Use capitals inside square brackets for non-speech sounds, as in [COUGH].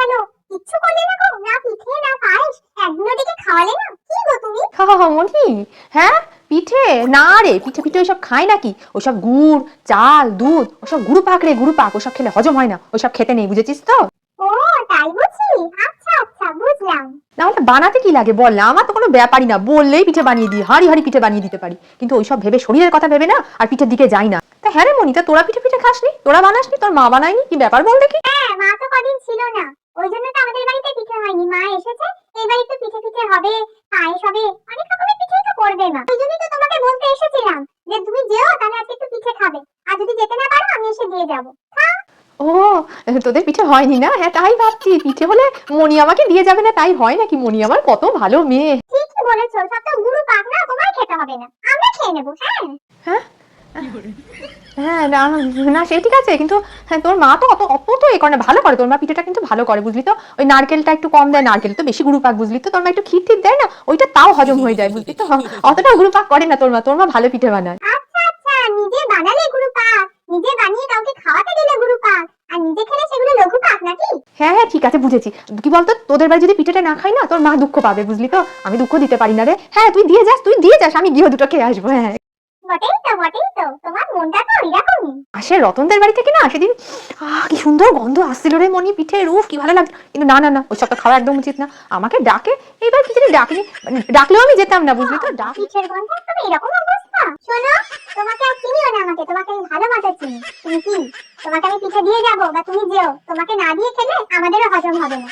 কেন? কিচ্ছু করলে না গো। না পিঠে না পায়েস। দেখে খাওয়ালে না। কি গো তুমি? মনি হ্যাঁ? পিঠে? না রে পিঠে পিঠে ওইসব খায় নাকি? ওইসব গুড় চাল দুধ ওসব গুরু পাক রে গুরু পাক। ওসব খেলে হজম হয় না। ওইসব খেতে নেই বুঝেছিস তো? আচ্ছা, আচ্ছা, বানাতে কি লাগে বল না? আমার তো কোনো ব্যাপারই না। বললেই পিঠে বানিয়ে দিই হাড়ি হাড়ি পিঠে বানিয়ে দিতে পারি। কিন্তু ওইসব ভেবে শরীরের কথা ভেবে না আর পিঠের দিকে যাই না। তা হ্যাঁ রে মনিতা তোরা পিঠে পিঠে খাসনি? তোরা বানাসনি? তোর মা বানায়নি? কি ব্যাপার বল দেখি। হ্যাঁ মা তো কদিন ছিল না। ওই জন্য তো আমাদের বাড়িতে পিঠে হয়নি। মা এসেছে এবার একটু পিঠে পিঠে হবে পায়েস হবে অনেক রকমের পিঠেই তো করবে মা। ওই জন্যই তো তোমাকে বলতে এসেছিলাম যে তুমি যেও তাহলে আজকে একটু পিঠে খাবে। আর যদি যেতে না পারো আমি এসে দিয়ে যাব। ও তোদের পিঠে হয়নি না? হ্যাঁ তাই ভাবছি। পিঠে হলে মনি আমাকে দিয়ে যাবে না তাই হয় নাকি? মনি আমার কত ভালো মেয়ে। ঠিকই বলেছ সব তো গুরু পাক না তোমার খেতে হবে না। আমরা খেয়ে নেব হ্যাঁ? হ্যাঁ? [LAUGHS] না না সে ঠিক আছে কিন্তু হ্যাঁ তোর মা তো অত অত তো এ করে ভালো করে তোর মা পিঠেটা কিন্তু ভালো করে বুঝলি তো? ওই নারকেলটা একটু কম দেয় নারকেল তো বেশি গুরু পাক বুঝলি তো? তোর মা একটু ক্ষীর দেয় না? ওইটা তাও হজম হয়ে যায় বুঝলি তো? অতটা গুরু পাক করে না তোর মা তোর মা ভালো পিঠে বানায়। আচ্ছা আচ্ছা নিজে বানালে গুরু পাক নিজে বানিয়ে কাউকে খাওয়াতে দিলে গুরু পাক আর নিজে খেলে সেগুলো লঘু পাক নাকি? হ্যাঁ হ্যাঁ ঠিক আছে বুঝেছি। কি বলতো তোদের বাড়ি যদি পিঠেটা না খাই না তোর মা দুঃখ পাবে বুঝলি তো? আমি দুঃখ দিতে পারি না রে। হ্যাঁ তুই দিয়ে যাস তুই দিয়ে যাস আমি গিয়ে দুটো খেয়ে আসব হ্যাঁ। বটেই তো তোমার মনটা তো এরকমই আসে রতনদের বাড়ি থেকে না সেদিন আহ কি সুন্দর গন্ধ আসছিল রে মনি পিঠে রুফ কি ভালো লাগছে। কিন্তু না না না ওই সবটা খাওয়া একদম উচিত না। আমাকে ডাকে এইবার কি জানি ডাকেনি মানে ডাকলেও আমি যেতাম না বুঝলি তো ডাক। পিঠের গন্ধে একদম এরকম অবস্থা। শোনো তোমাকে আর চিনিও না আমাকে তোমাকে আমি ভালো মতো চিনি। তুমি কি? তোমাকে আমি পিঠে দিয়ে যাব বা তুমি যেও তোমাকে না দিয়ে খেলে আমাদেরও হজম হবে না।